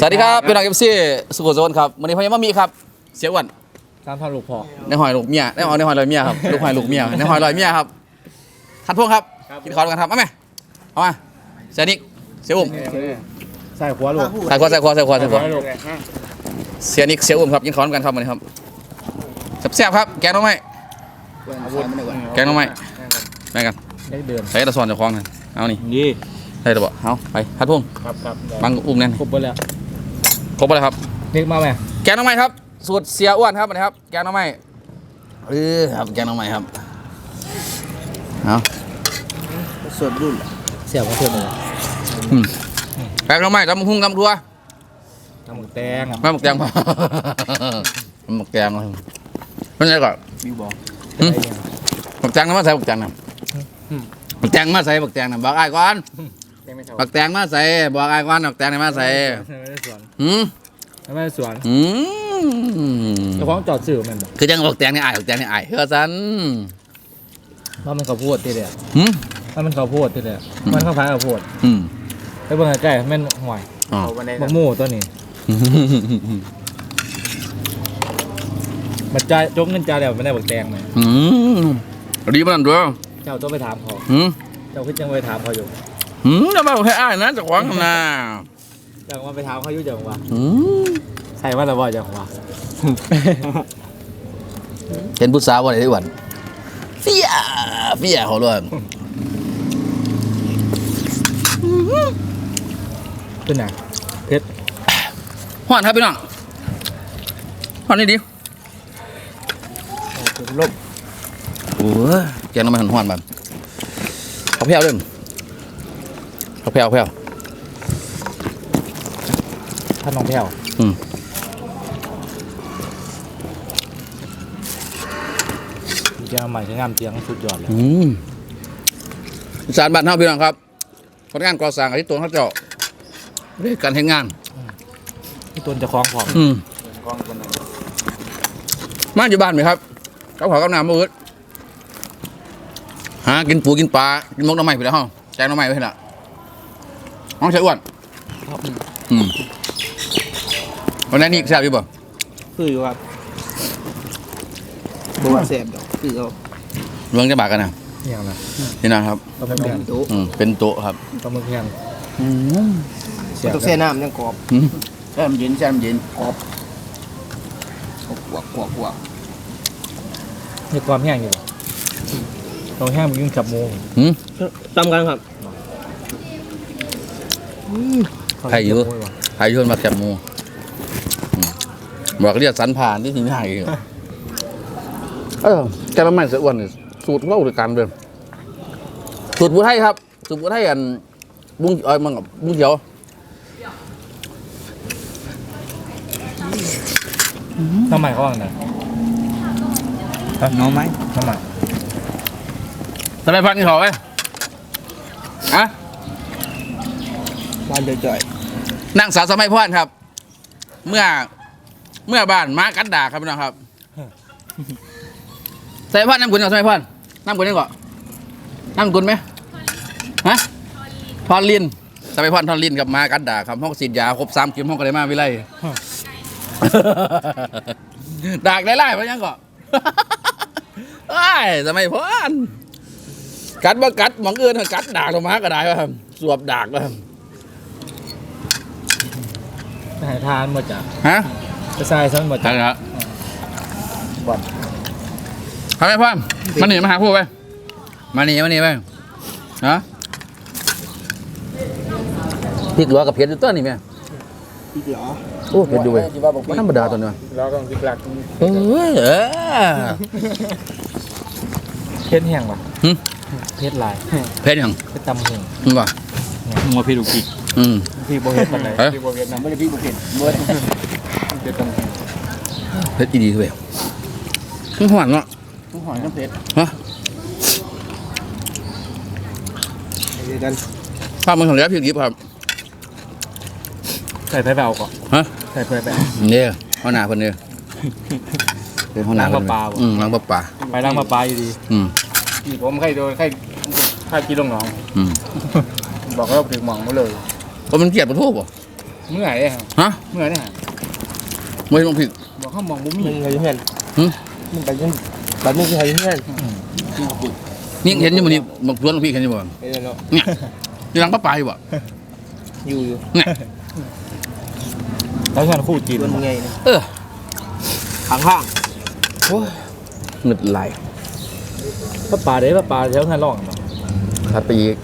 สวัสดีครับเป็นนักเอฟซีสุโขทัยครับวันนี้พยามามีครับ เสียอ้วนตามทางลูกพอ ในหอยลูกเมียในหอยในหอยลอยเมียครับลูกหอยลูกเมียในหอยลอยเมียครับทัดพวงครับ กินข้าวด้วยกันครับเอาไหมเอามาเสียนิกเสียอุ้มใส่หัวลูกใส่คอใส่คอใส่คอใส่คอลูกเสียนิกเสียอุ้มครับกินข้าวด้วยกันครับวันนี้ครับแซ่บๆครับแกงหน้องไม้แกงหน้องไม้แบ่งกันได้เดือนใส่ตะซอนเจะคล้าของกันเอานี่ ดีใส่ตะบ่เอาไปทัดพวงครับครับบังอุ้มแน่นครบหมดแล้วครบไปเลยครับนิกมาไหมแกงหน้องไม้ครับสูตรเสียอ้วนครับอันนี้ครับ แกงหน้องไม้เออครับแกงหน้องไม้ครับเอาสดรุ่นเสียบมาเพื่อนเลยอืมแกงหน้องไม้ตำบักหุ่งตำทัวทำหมูแตงไม่หมกแกงป่ะหมกแกงเลยมันจะก่อนบิวบอกอืมหมกแกงมาใส่หมกแกงนะหมกแกงมาใส่หมกแกงนะบอกไอ้ายก่อน ยังไม่เท่าหมกแกงมาใส่บอกไอ้ายก่อนหมกแกงนี่มาใส่ไม่ได้สวนหืมไม่ได้สวนหืมเจ้าของจอดสื่อมันบอกคือจังหมกแกงนี่ไอ้ายหมกแกงนี่ไอ้ายเฮ้อสันว่ามันข้าวโพดที่เดียหืมว่ามันข้าวโพดที่เดียมันข้าวพายข้าวโพดอืมไปเบิ่งใกล้ๆแม่นห่วยอ๋อบักหมูตัวนี้มันจ่ายจกเงินจ่ายแล้วไม่ได้บักแตงไหมอืมดีมันนั่นด้วยเจ้าต้องไปถามเขาหืมเจ้าขึ้นจังไปถามเขาอยู่ หืมจะมาบอกให้อ้ายนะจะขวางกันนะจังว่าไปถามเขาอยู่จังว่าหืมใส่ว่าแต่ว่าจังว่าเห็นผู้สาววันไหนที่วันเฟียเฟียเขาเลยขึ้นไหนเพชรหวานครับพี่น้องหวานนี่ดิลบโอ้ยแกงน้ำมันหวานแบบเอาแพ้วเรื่อง เอาแพ้วเอาแพ้วท่านน้องแพ้วอืมมีแกงใหม่ใช้งามเตียงสุดยอดเลยอืมอีสารบ้านเฮาพี่น้องครับคนงานก่อสร้างอาที่ตัวเขาเจ้าเรื่องการเห็นงาน ที่ต้นจะคล้องผอมอืมคล้องคนไหนมาอยู่บ้านไหมครับกับข้าวกับน้ำมืดหากินปูกินปลากินมกหน้ำไม้ไปแล้วห้องแกงหน้ำไม้ไปแล้ว น้องใช้อ้วนอืมวันนี้นี่แซ่บอยู่ป่ะคืออยู่ครับบอกว่าแสบดอกคือเอาเรื่องจะบากกันนะอย่างนะนี่นะครับปลาหมึกแห้งโต๊ะอืมเป็นโต๊ะครับปลาหมึกแห้งอืมเสียบต้องแช่น้ำยังกรอบอืมแช่น้ำเย็นแช่น้ำเย็นกรอบกวกกวกกวกมีความแห้งอยู่ตรงแห้งมันยิ่งขับหมูอืมตำกันครับ ใครอยู่พายชนมาแคบหมูอืมบอกเรียกสันผ่านที่ที่ไหนอีกเออแกละไม่เสียอ้วนนี่สูตรเราด้วยกันเดิมสูตรบุไทยครับ สูตรบุไทยอันบุ้งเอ้ยมันกับบุ้งเขียวทำไมเขาว่างไหนน้องไหมทำไมทำไมพันนี่เขาไหมอะ บ้านจ่อยนางสาวสมัยพรครับ เมื่อเมื่อบ้านมากันดาครับพี่น้องครับสมัยพรน้ำกุลกับสมัยพรน้ำกุลนี่ก่อนน้ำกุลไหมฮะทอนลินสมัยพรทอนลินกับมากันดาครับห้องสิทยาครบสามเข็มห้องก็เลยมาวิไลดากได้ไล่ไปยังก่อนไอ้ยสมัยพรกัดบ่กัดหมองเอื้อนกัดดากลงมาก็ได้ว่าสวบดากว่า ไปหาทานหมดจ้ะฮะไปใส่ซ้ำหมดใช่จ้ะครับบ่อนทำไมพ่อมาหนีมาหาพวกไปมาหนีมาหนีไปฮะพริกหลวกับเผ็ดอยู่ตัวนี่แม่ๆพี่เหรอโอ้เผ็ดดูเว้ยมันธรรมดาตัวนี้วะแล้วก็พริกหลักเอ้ยเออเพชรแห้งว่ะหึเพชรลายเผ็ดยังเพชรตำหงมึงป่ะมัวพี่ลูกพี่ อืม พี่โบเฮ็ดมันไหนเอ๊ะ พี่โบเฮ็ดนะไม่ได้พี่บุกเห็นเบิร์ดเพชรตำหงเผ็ดอีดีเว้ยมันหวานเนาะทุกหอยน้ำเพชรฮะเดียวกันภาพมันของเหลือพริกยิบครับ ใส่ไผ่แบวก่อนฮะ ใส่ไผ่แบวเนี่ยหัวหน้าเพิ่นเนี่ยเป็นหัวหน้าเพิ่นล้างปลาปลาบ่ อืมล้างปลาปลาไปล้างมาปลาอยู่ดีอืมพี่ผมใครโดนใครใครกินลงหนอง อืมบอกว่าถึงหมองมาเลย เพราะมันเกลียดปลาทูบ่เมื่อไหร่เนี่ยครับฮะเมื่อไหร่เนี่ยไม่ต้องผิด บอกเขามองบุ้มีมึงไงเพื่อนหึ มึงไปยังบัดมึงคือใครเพื่อนนี่เห็นอยู่บ่นี่บักสวนของพี่เห็นอยู่บ่เอ้ยเนาะเนี่ยนี่หลังป้าปลายบ่อยู่อยู่เนี่ยแล้วเพื่อนคู่จีนมึงไงเนี่ยเออข้างข้างหนึดไหล ป้าป่าเด้ป้าป่าแถวท่านร่องเนาะครับไปอีก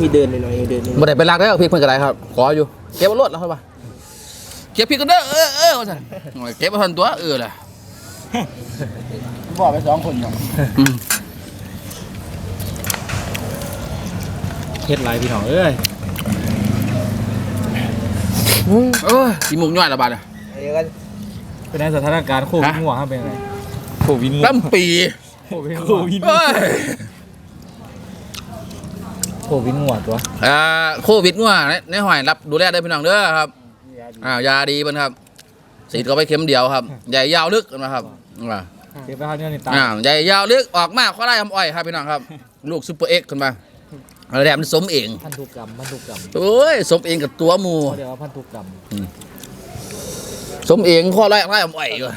มีเดินหน่อยๆเดินนิดบ่ได้ไปรักแล้วพี่เพิ่นก็ได้ครับขออยู่เก็บบ่รถแล้วครับว่าเก็บพี่ก็เด้อเออเออว่าซั่นโอ้ยเก็บบ่ทันตัวเออล่ะบอกไปสองคนเนาะอืมเฮ็ดไรพี่น้องเอ้ยเออสิมุกย่อยละบาดน่ะเป็นไงสถานการณ์โควิดหัวครับเป็นไงโควิดหัวลำปีโควิดโควิดเอ้ยโค วิดหัวตัวอ่าโควิดงัวในในหอยรับดูแลได้อพี่น้องเด้อครับอ่ายาดีเพิ่นครับสีดก็ไปเข็มเดียวครับใหญ่ยาวลึกนะครับอ่าเก็บไปข้าวเหนี่ยวนี่ตาอ่าใหญ่ยาวลึกออกมาข้อได้ทำอ้อยครับพี่น้องครับ ลูกซุปเปอร์เอ็กซ์ขึ้นมาอะไรแบบมันสมเองพันธุกรรมพันธุกรรมโอ้ยสมเองกับตัวหมูเขาเรียกว่าพันธุกรรมสมเองข้อแรกไล่ทำอ้อยก็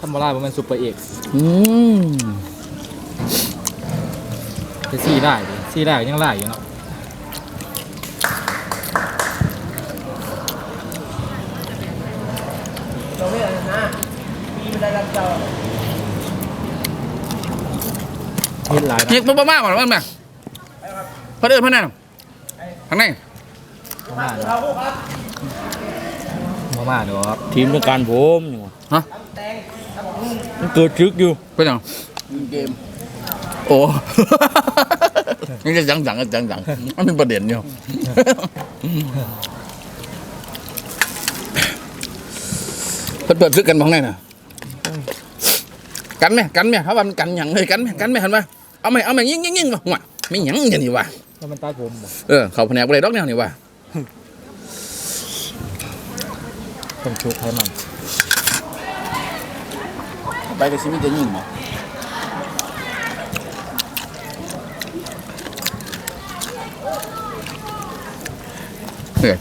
ธรรมราชมันซุปเปอร์เอกซ์อืมจะซี่ได้ดิซี่ ได้ยังไล่อยู่เนาะเฮ็ดหลายนี่นะมันประมาณก่อนว่าแม่พระเดินพระนั่นทางไหนมาม่าเนาะมาม่าเนาะครับทีมต้องการผมอยู่ฮะมันเกิดชึกอยู่เป็นยังเกม โอ้ นี่จะจังจังๆจังจังๆมันเป็นประเด็นอยู่เปิดเปิดซึกกันบ้างไงน่ะกันไหมกันไหมเขาว่ามันกันหยังเลยกันไหมกันไหมเห็นไหมเอาไหมเอาไหมยิงยิงยิงวะว่ะไม่หยังอย่างนี้วะแล้วมันตาผมบ่เออเขาแผนกอะไรดอกแนวนี่วะต้องชุกให้มันไปกับชีวิตจะยิ่งมั้ เฮ้ย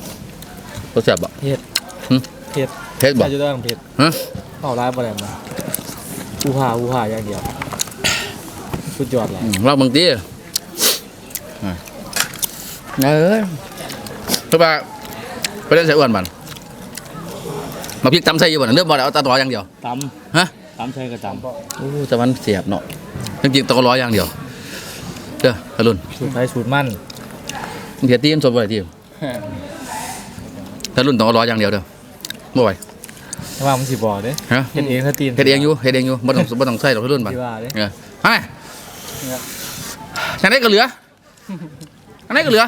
ตัวแสบบ่เฮ็ดหึเฮ็ดเฮ็ดบ่ใช่จะต้องเฮ็ดฮะเอาร้ายบ่ได้มาอูหาอูหาอย่างเดียวสุดยอดเลยอืมเราบางทีอะเออเพราะว่าไปเล่นใส่อ้วนมันมาพริกตำใส่อยู่บ่นะเนื้อบ่ได้เอาตาตออย่างเดียวตฮะำตำใช่ก็ตโอ้แต่มันเสียบเนาะจริงๆตะกร้อยอย่างเดียวเด้อทะลุนำสูตรไทยสูตรมันเดี๋ยวตีมสดบ่ได้ทีม ทะลุนตะกร้อยอย่างเดียวเด้อบ่ไหวแต่ว่ามันสิบ่เด้ฮะเฮ็ดเองถ้าตีนเฮ็ดเองอยู่เฮ็ดเองอยู่บ่ต้องบ่ต้องใส่ดอกทะลุนบัดสิว่าเด้เออไปฉันได้ก็เหลืออันนี้ก็เหลือ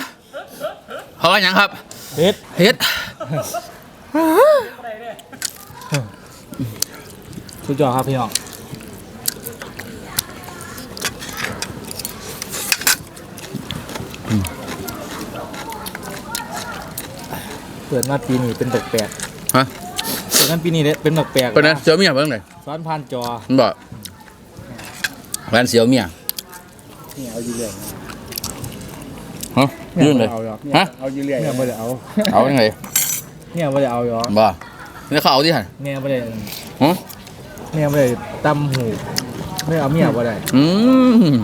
เพราะว่าหยังครับเฮ็ดเฮ็ดสุดยอดครับพี่น้อง เปิดมาปีนี้เป็นแปลกฮะๆเปิดมาปีนี้เนี่ยเป็นแปลกๆเป็นไงเสี่ยวเมียเบิ่งไหนซ้อนผ่านจอมันบอกแฟนเสี่ยวเมียนี่เอาอยู่เรื่อยฮะยื่นเลย เอาหรอกฮะ เอาอยู่เรื่อยเนี่ยไม่ได้เอาเอายังไงเนี่ยไม่ได้เอาหรอกบ่นี่เขาเอาที่ไหนเนี่ยไม่ได้ฮะเนี่ยไม่ได้ตำหูไม่เอาเมียไม่ได้อืม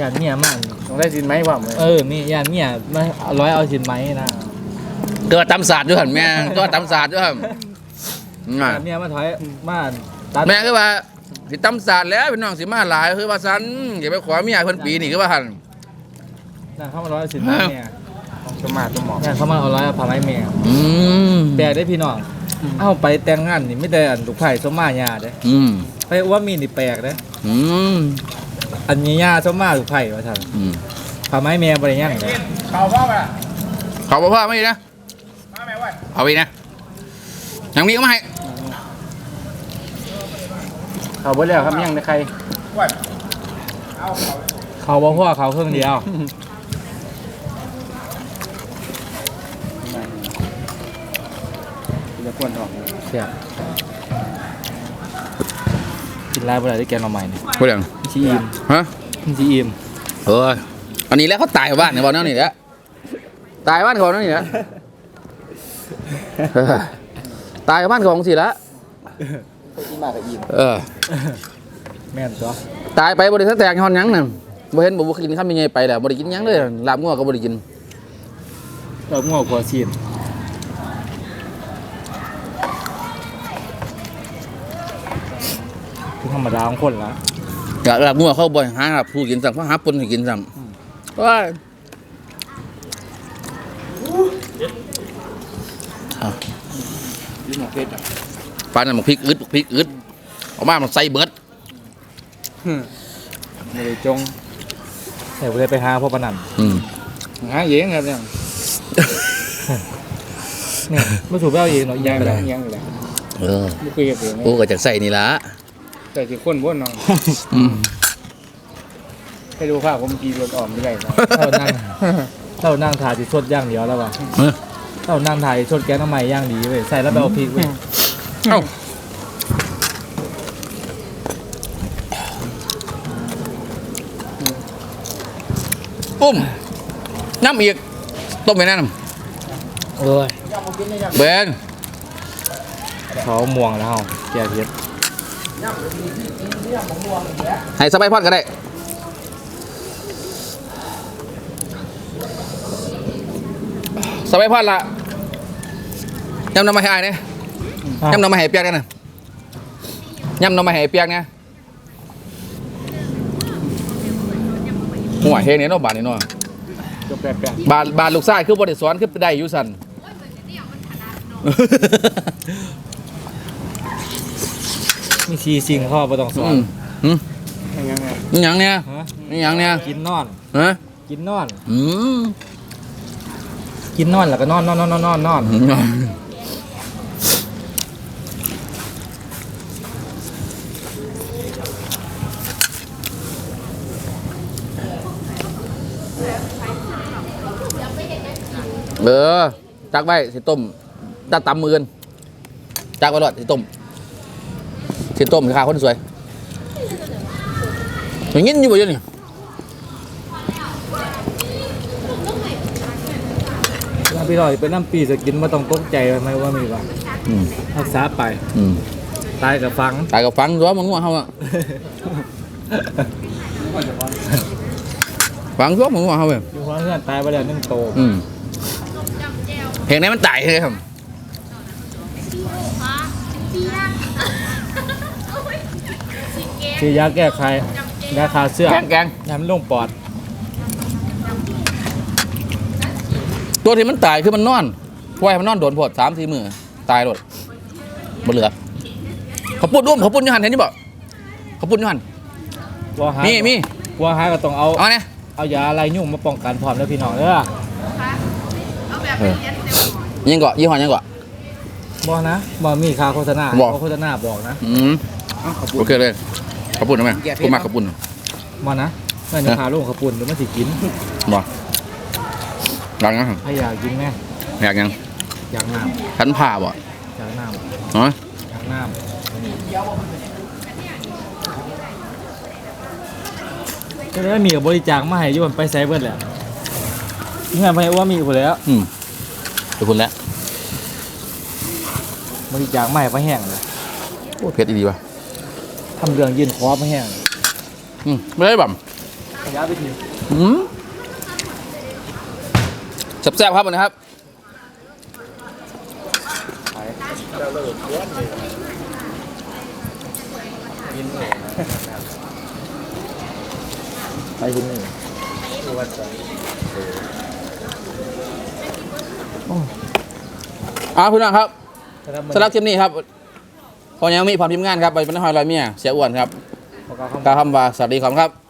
ยานเมียมันต้องได้สินไหมว่ามึงเออนี่ยานเมียไม่ร้อยเอาสินไหมนะ เกิดตำศาสตร์ด้วยหันแม่ก็ตำศาสตร์ด้วยหันน่ะยานเมียมาถอยมาตัดแม่ก็ว่าสิตำศาสตร์แล้วพี่น้องสิมาหลายคือว่าซันอย่าไปขอเมียเพิ่นปีนี่คือว่าหันนั่นเข้ามาร้อยเอาสินไหมเนี่ยสมาร์ทสมองนั่นเข้ามาเอาร้อยเอาผ้าไหมเมียอืมแบกได้พี่น้องเอาไปแต่งงานนี่ไม่ได้อันลูกไผ่สมมาญาเด้อืมไปว่ามีนี่แปลกเด้อืมอันนี้ญาสมมาลูกไผ่ว่าท่านอืมผ้าไหมเมียบริยังเลยเขาพ่อป่ะขอบพ่อไม่นะมาแม่ว่า เอาไปนะยังมีก็มาให้เขาบ่แล้วครับยังในใครว่าเอาเขาเขาบ่พ่อเขาเครื่องเดียวจะกวนออกเสียบกินลายบ่ได้ได้แกงหน่อไม้นี่พูดยังมันสิอิ่มฮะมันสิอิ่มเอออันนี้แล้วเขาตายบ้านในบ้านนั่นนี่แหละตายบ้านเขานั่นนี่แหละเออ ตายกับบ้านของสิละไปที่มากับอิ่มเออ แม่นตัวตายไปบริษัทแตกฮอนหยังน่ะบ่เห็นบ่บ่กินข้าวมีไงไปแล้วบ่ได้กินหยังเลยลาบงัวก็บ่ได้กินเราง่วงกว่าซีนคือธรรมดาของคนละอยากลาบงัวเขาบ่หาลาบผู้กินซ้ํเขาหาปนให้กินซ้ํว้าย ลิ้น หมกเพชรอะปานนั้นมันพริกอึดพริกอึดออกมามันใส่เบิดไม่ได้จงแต่ไม่ได้ไปหาพ่อปนันอืมหาเย้งครับเนี่ยเนี่ยไม่ถูกแววเองเนาะยัยังงเลเลยยยังเลยเออไม่เคยเห็นเลยโอ้ก็จากใส่นี่ละแต่ที่คนบ้วนน้องอืมให้ดูภาพผมกีรถออมไม่ได้นะเท่านั่งเท่านั่งถ่ายที่สดย่างเดียวแล้วว่ะ เออเท่านั่งถ่ายสดแกงน้ำใหม่ย่างดีเว้ยใส่แล้วไปเอาพริกเว้ยเอ้าปุ้มน้ำอีกต้มไปนั่นเอ้ยเบนเขาม่วงแล้วเฮาแกเพ็ดให้สบายพอดก็ได้สบายพอดละ ยำน้ำมาให้อายเนี่ยยำน้ำมาให้เปียกเนี่ยนะยำน้ำมาให้เปียกเนี่ยหัวเฮเนี่ยเนาะบานนี่เนาะจบแปลกบานบานลูกชายคือบริสอนคือได้อยู่สันมีชีซิงเขาบ่ต้องสออืนมอืมๆยังไงนี่หยังเนี่ยฮะนี่หยังเนี่ยกินนอนฮะกินนอนอืมกินนอนแล้วก็นอนนอนนอนนอนนอน เออ จักไว้สิต้มตาตำมือกันจักไว้รอดสิต้มสิต้มสิขาคนสวยอย่างงี้อยู่บ่เดี๋ยวนี่ถ้าพี่ลอยเป็นน้ำปีสกินมาต้องตกใจไหมว่ามีว่าอืมรักษาไปอืมตายกับฟังตายกับฟังร้อมันง่วงเฮาอะฟังร้อมันง่วงเฮาเว้ยอยู่ว่าเพื่อนตายไปแล้วนึ่งโตอืม เพลงนี้มันตายเลยครับคือยาแก้ไขยาคาเสื้อแกงแกงยามันลงปอด ตัวที่มันตายคือมันนอนปล่อยให้มันนอนโดนพดสามสี่มือตายหมดบ่เหลือเขาปุ่นร่วมเขาปุ่นอยูหันเห็นนี่บ่เขาปุ่นอยูหันว่าหามีมีว่าหาก็ต้องเอาเอาเนี่ยเอายาอะไรยุ่งมาป้องกันพร้อมแล้วพี่น้องเด้อ ยังเกาะยี่ห้อยังเกาะบอกนะบอกมีค่าโฆษณาบอกโฆษณาบอกนะอืมโอเคเลยเขาปุ่นไหมกูมากเขาปุ่นมานะนั่นจะพาลูกขับปุ่นหรือไม่สิกินบ่หลังนะถ้าอยากกินไหมอยากยังอยากน้ขันผ่าบ่ำอยากน้ฮะำอยากน้ำก็เลยมีกับบริจาคมาให้อยุ่มันไปไซเบิร์ดแหละที่งานไปว่ามีหมดแล้ว อืม ขอบคุณแล้วบริจาคมาให้ไปแห้งเลยโอ้เพชรดีว่ะทำเรื่องยืนคอไปแห้งอืมไม่ได้บ่มยาไปทีอืมแซ่บๆครับวันนี้ครับไปที่นี่ อ้าวคุณน้องครับนะครับสำหรับคลิปนี้ครับพอยังมีพร้อมทีมงานครับไปเป็นหอยลอยเมียเสียอ้วนครับขอบคุณครับกล่าวคำว่าสวัสดีครับ